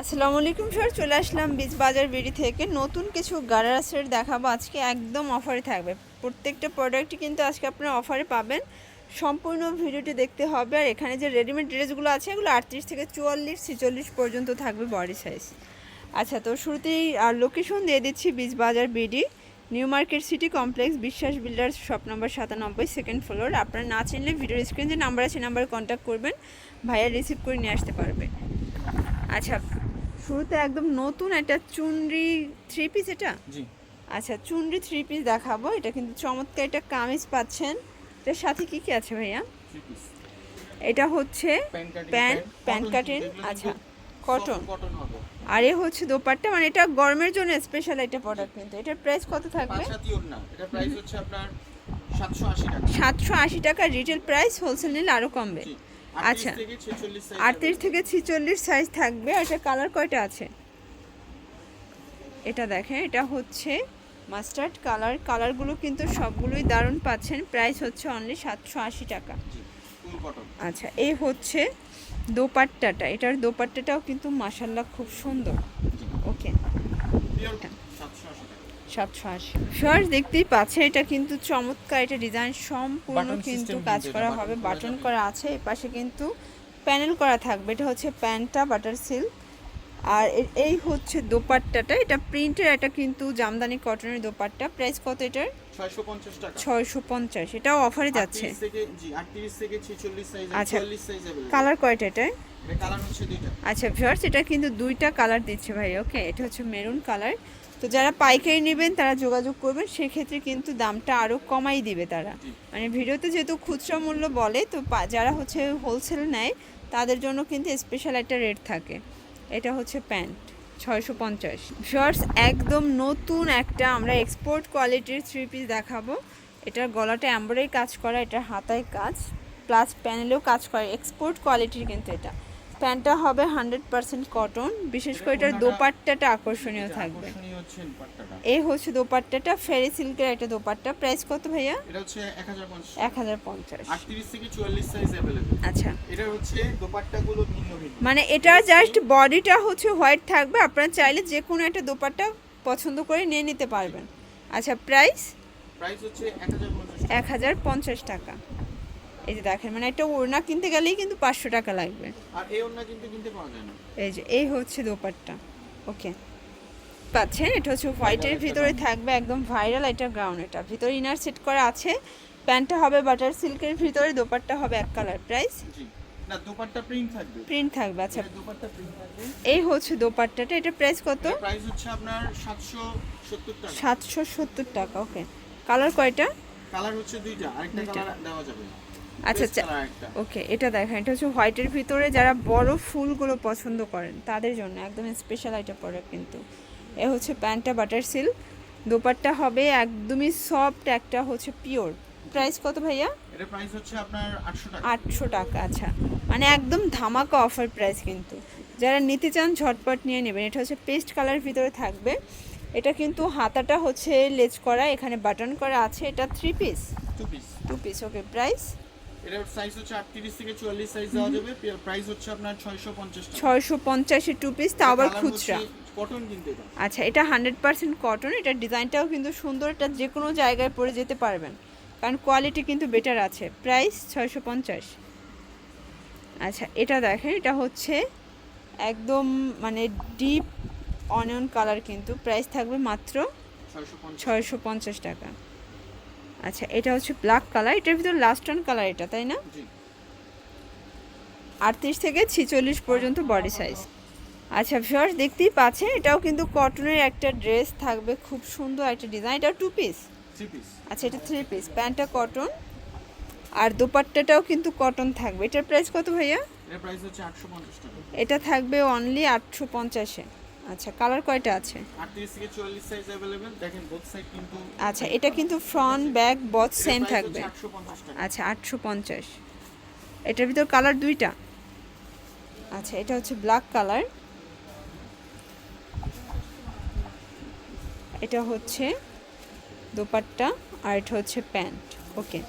আসসালামু আলাইকুম স্যার চলে আসলাম বীজ বাজার বিড়ি থেকে। নতুন কিছু গারারা সেট দেখাবো। আজকে একদম অফারে থাকবে। প্রত্যেকটা প্রোডাক্টই কিন্তু আজকে আপনারা অফারে পাবেন। সম্পূর্ণ ভিডিওটি দেখতে হবে। আর এখানে যে রেডিমেড ড্রেসগুলো আছে, এগুলো আটত্রিশ থেকে চুয়াল্লিশ, ছিচল্লিশ পর্যন্ত থাকবে বডি সাইজ আচ্ছা তো শুরুতেই আর লোকেশন দিয়ে দিচ্ছি Beej Bazar BD. New market city complex Biswas builders shop number সাতানব্বই সেকেন্ড ফ্লোর আপনারা না চিনলে ভিডিওর স্ক্রিন যে নাম্বার আছে নাম্বারে কন্ট্যাক্ট করবেন। ভাইয়া রিসিভ করে নিয়ে আসতে পারবে। আচ্ছা শুরুতে একদম নতুন একটা চুনরি থ্রি পিস এটা? জি। আচ্ছা চুনরি থ্রি পিস দেখাবো। এটা কিন্তু চমৎকার একটা কামিজ পাচ্ছেন। এটার সাথে কি কি আছে ভাইয়া? এটা হচ্ছে প্যান্ট প্যান্ট প্যান্ট কাটিং আচ্ছা কটন কটন আর এ হচ্ছে দোপাট্টা। মানে এটা গরমের জন্য স্পেশাল একটা প্রোডাক্ট কিন্তু। এটার প্রাইস কত থাকবে? পাঁচ হাতি না এটা প্রাইস হচ্ছে আপনার 780 টাকা। সাতশো আশি টাকা রিটেল প্রাইস হোলসেল নিলে আরও কমবে। আচ্ছা। 38 থেকে 46 সাইজ আটত্রিশ থেকে ছিচল্লিশ সাইজ থাকবে আর এটা কালার কয়টা আছে? এটা দেখেন এটা হচ্ছে মাস্টার্ড কালার কালারগুলো কিন্তু সবগুলোই দারুণ পাচ্ছেন। প্রাইস হচ্ছে অনলি সাতশো আশি টাকা। আচ্ছা এই হচ্ছে দোপাট্টাটা। এটার দোপাট্টাটাও কিন্তু মাসাল্লাহ খুব সুন্দর। ওকে পিওর 780 টাকা সাতশো আশি সোয়ার্স দেখতেই পাচ্ছে এটা কিন্তু চমৎকার এটা ডিজাইন সম্পূর্ণ কিন্তু কাজ করা হবে বাটন করা আছে এপাশে কিন্তু প্যানেল করা থাকবে এটা হচ্ছে প্যান্টটা বাটার সিল্ক আর এই হচ্ছে দোপাট্টাটা এটা প্রিন্টের একটা কিন্তু জামদানি কটনের দোপাট্টা প্রাইস কত এটার? ছয়শো পঞ্চাশ এটাও অফারে যাচ্ছে। আচ্ছা কালার কয়টা এটায় আচ্ছা ভিউয়ার্স এটা কিন্তু দুইটা কালার দিচ্ছে ভাই ওকে এটা হচ্ছে মেরুন কালার তো যারা পাইকারি নেবেন তারা যোগাযোগ করবেন সেক্ষেত্রে কিন্তু দামটা আরও কমাই দিবে তারা। মানে ভিডিওতে যেহেতু খুচরা মূল্য বলে তো যারা হচ্ছে হোলসেল নেয় তাদের জন্য কিন্তু স্পেশাল একটা রেট থাকে। এটা হচ্ছে প্যান্ট ছয়শো পঞ্চাশ। শর্টস একদম নতুন একটা আমরা এক্সপোর্ট কোয়ালিটির থ্রি পিস দেখাবো। এটার গলাটা এম্বরারি কাজ করা এটার হাতায় কাজ। প্লাস প্যানেলেও কাজ করে এক্সপোর্ট কোয়ালিটির কিন্তু এটা। প্যান্টটা হবে হান্ড্রেড পার্সেন্ট কটন বিশেষ করে এটার দোপাট্টাটা আকর্ষণীয় থাকবে। হচ্ছে পাট্টাটা এই হচ্ছে দোপাট্টাটা ফেরি সিল্কের একটা দোপাট্টা প্রাইস কত ভাইয়া এটা হচ্ছে 1050 এক হাজার পঞ্চাশ 38 থেকে 44 সাইজ अवेलेबल আচ্ছা এটা হচ্ছে দোপাট্টাগুলো ভিন্ন ভিন্ন মানে এটার জাস্ট বডিটা হচ্ছে হোয়াইট থাকবে আপনারা চাইলে যে কোনো একটা দোপাট্টা পছন্দ করে নিয়ে নিতে পারবেন আচ্ছা প্রাইস প্রাইস হচ্ছে 1050 এক হাজার পঞ্চাশ টাকা এই যে দেখেন মানে একটা ওড়না কিনতে গেলেই কিন্তু পাঁচশো টাকা লাগবে আর এই ওন্না কিন্তু কিনতে পাওয়া যায় না এই যে এই হচ্ছে দোপাট্টা ওকে পাচ্ছেন এটা হচ্ছে হোয়াইটের ভিতরে থাকবে একদম ভাইরাল এটা গ্রাউন্ড এটা। ভিতরে ইনার সেট করা আছে প্যান্টটা হবে বাটার সিল্কের ভিতরে দোপাট্টা হবে এক কালার প্রাইস জি না দোপাট্টা প্রিন্ট থাকবে। প্রিন্ট থাকবে আচ্ছা। দোপাট্টা প্রিন্ট থাকবে। এই হচ্ছে দোপাট্টাটা এটা প্রাইস কত? প্রাইস হচ্ছে আপনার 770 টাকা। সাতশো সত্তর টাকা ওকে কালার কয়টা? কালার হচ্ছে দুইটা আরেকটা কালার দেওয়া যাবে আচ্ছা একটা ওকে এটা দেখেন এটা হচ্ছে হোয়াইটের ভিতরে যারা বড় ফুলগুলো পছন্দ করেন তাদের জন্য একদম স্পেশাল একটা প্রোডাক্ট কিন্তু। এ হচ্ছে প্যান্টটা বাটার সিল্ক। দোপাট্টা হবে একদমই সফট একটা হচ্ছে পিওর। প্রাইস কত ভাইয়া? এটা প্রাইস হচ্ছে আপনার 800 টাকা। আটশো টাকা আচ্ছা। মানে একদম ধামাকা অফার প্রাইস কিন্তু। যারা নিতে চান ঝটপট নিয়ে নেবেন। এটা হচ্ছে পেস্ট কালার ভিতরে থাকবে। এটা কিন্তু হাতাটা হচ্ছে লেজ করা এখানে বাটন করা আছে। এটা three piece two piece two piece okay price এটার সাইজ হচ্ছে 38 থেকে 44 সাইজ দেওয়া যাবে। প্রাইস হচ্ছে আপনার 650 টাকা। ছয়শো পঞ্চাশে টু পিস তাও আবার খুচরা। কটন কিনতে এটা আচ্ছা এটা হান্ড্রেড পার্সেন্ট কটন এটার ডিজাইনটাও কিন্তু সুন্দর এটা যে কোনো জায়গায় পরে যেতে পারবেন। কারণ কোয়ালিটি কিন্তু বেটার আছে। প্রাইস ছয়শো পঞ্চাশ। আচ্ছা এটা দেখেন এটা হচ্ছে একদম মানে ডিপ অনিয়ন কালার কিন্তু। প্রাইস থাকবে মাত্র ছয়শো পঞ্চাশ। টাকা। আচ্ছা এটা হচ্ছে ব্ল্যাক কালার এটার ভিতর লাস্ট অন কালার এটা তাই না? আটত্রিশ থেকে ছিচল্লিশ পর্যন্ত বডি সাইজ আচ্ছা ফিওর্স দেখতেই পাচ্ছেন এটাও কিন্তু কটনের একটা ড্রেস থাকবে খুব সুন্দর একটা ডিজাইন এটা টু পিস আচ্ছা এটা থ্রি পিস প্যান্টটা কটন আর দোপাট্টাটাও কিন্তু কটন থাকবে। এটার প্রাইস কত ভাইয়া? এটা থাকবে অনলি 850 পঞ্চাশে। আচ্ছা কালার কয়টা আছে? আচ্ছা এটা কিন্তু ফ্রন্ট ব্যাক বোথ সেম থাকবে। আচ্ছা আটশো পঞ্চাশ। এটার ভিতর কালার দুইটা? আচ্ছা এটা হচ্ছে ব্ল্যাক কালার এটা হচ্ছে দোপাট্টা আর এটা হচ্ছে প্যান্ট। ওকে।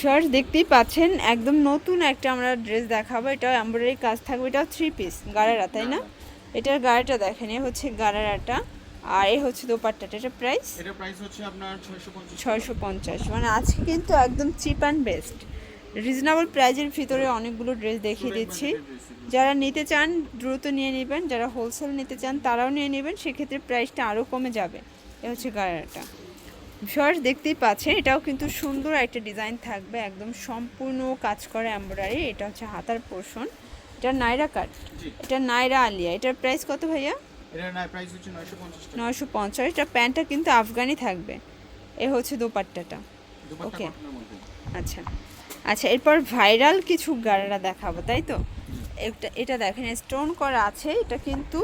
শার্ট দেখতেই পাচ্ছেন একদম নতুন একটা আমরা ড্রেস দেখাবো। এটা এমব্রয়ডারি কাজ থাকবে এটাও থ্রি পিস গাড়েরা তাই না? এটার গাড়িটা দেখেন এ হচ্ছে গারারাটা আর এ হচ্ছে দোপাট্টাটা। এটা প্রাইস এটা প্রাইস হচ্ছে আপনার ছয়শো পঞ্চাশ মানে আজকে কিন্তু একদম চিপ অ্যান্ড বেস্ট রিজনেবল প্রাইজের ভিতরে অনেকগুলো ড্রেস দেখিয়ে দিচ্ছি। যারা নিতে চান দ্রুত নিয়ে নেবেন। যারা হোলসেল নিতে চান তারাও নিয়ে নেবেন। সেক্ষেত্রে প্রাইসটা আরও কমে যাবে। এ হচ্ছে গাড়াটা শর্টস দেখতেই পাচ্ছেন এটাও কিন্তু সুন্দর একটা ডিজাইন থাকবে। একদম সম্পূর্ণ কাজ করা এমব্রয়ডারি এটা হচ্ছে হাতার পোর্শন এটা নাইরা কাট এটা নাইরা আলিয়া। এটার প্রাইস কত ভাইয়া? নয়শো পঞ্চাশ এটা প্যান্টটা কিন্তু আফগানি থাকবে। এ হচ্ছে দোপাট্টাটা। মধ্যে। আচ্ছা। আচ্ছা এরপর ভাইরাল কিছু গাড়ারা দেখাবো তাই তো? এটা এটা দেখেন স্টোন করা আছে এটা কিন্তু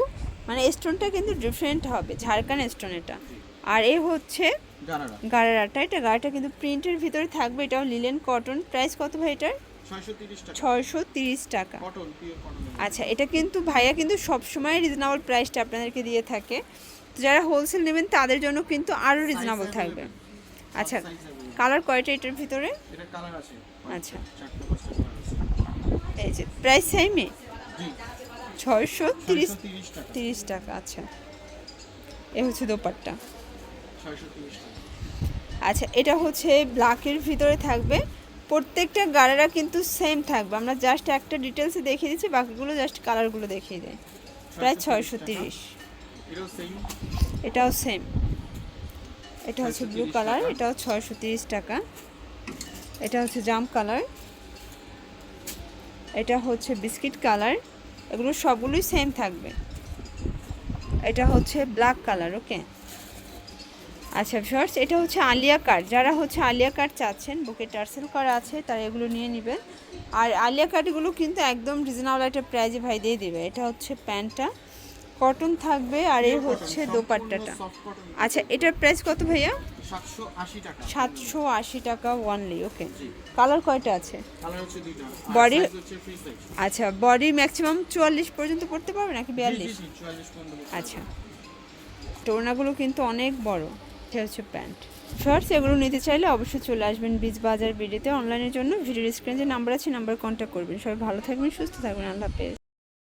মানে স্টোনটা কিন্তু ডিফারেন্ট হবে ঝাড়খান স্টোন এটা। আর এ হচ্ছে গাড়ারাটা এটা গাড়িটা কিন্তু প্রিন্টের ভিতরে থাকবে এটাও লিলেন কটন। প্রাইস কত ভাই এটার? ছয়শো তিরিশ টাকা। আচ্ছা এটা কিন্তু ভাইয়া কিন্তু সবসময় রিজনেবল প্রাইসটা আপনাদেরকে দিয়ে থাকে। যারা হোলসেল নেবেন তাদের জন্য কিন্তু আরও রিজনেবল থাকবে। আচ্ছা কালার কয়টা এটার ভিতরে? আচ্ছা। এই যে প্রাইস সেমই ছয়শো তিরিশ তিরিশ টাকা। আচ্ছা। এ হচ্ছে দোপাট্টা। আচ্ছা এটা হচ্ছে ব্ল্যাকের ভিতরে থাকবে। প্রত্যেকটা গাড়ারা কিন্তু সেম থাকবে। আমরা জাস্ট একটা ডিটেলসে দেখিয়ে দিচ্ছি বাকিগুলো জাস্ট কালারগুলো দেখিয়ে দেয় প্রায় ছয়শো তিরিশ। এটাও সেম এটা হচ্ছে ব্লু কালার। এটাও ছয়শো তিরিশ টাকা। এটা হচ্ছে জাম কালার এটা হচ্ছে বিস্কিট কালার এগুলো সবগুলোই সেম থাকবে। এটা হচ্ছে ব্ল্যাক কালার ওকে আচ্ছা শর্টস এটা হচ্ছে আলিয়া কাট যারা হচ্ছে আলিয়া কাট চাচ্ছেন বুকে টার্সেল করা আছে তারা এগুলো নিয়ে নেবেন। আর আলিয়া কাটগুলো কিন্তু একদম রিজনেবল একটা প্রাইজে ভাই দিয়ে দেবে। এটা হচ্ছে প্যান্টটা। কটন থাকবে আর এই হচ্ছে দোপাট্টাটা। আচ্ছা এটার প্রাইস কত ভাইয়া? সাতশো আশি টাকা। ওয়ানলি ওকে কালার কয়টা আছে? সাইজ আচ্ছা বডি ম্যাক্সিমাম চুয়াল্লিশ পর্যন্ত পড়তে পারবে নাকি বিয়াল্লিশ? আচ্ছা। টোনাগুলো কিন্তু অনেক বড়। এটা হচ্ছে প্যান্ট। শর্টস এগুলো নিতে চাইলে অবশ্যই চলে আসবেন বীজ বাজার বিডিতে অনলাইনের জন্য ভিডিও স্ক্রিনে যে নাম্বার আছে নাম্বার কন্ট্যাক্ট করবেন। সবাই ভালো থাকবেন সুস্থ থাকবেন। আল্লাহ হাফেজ।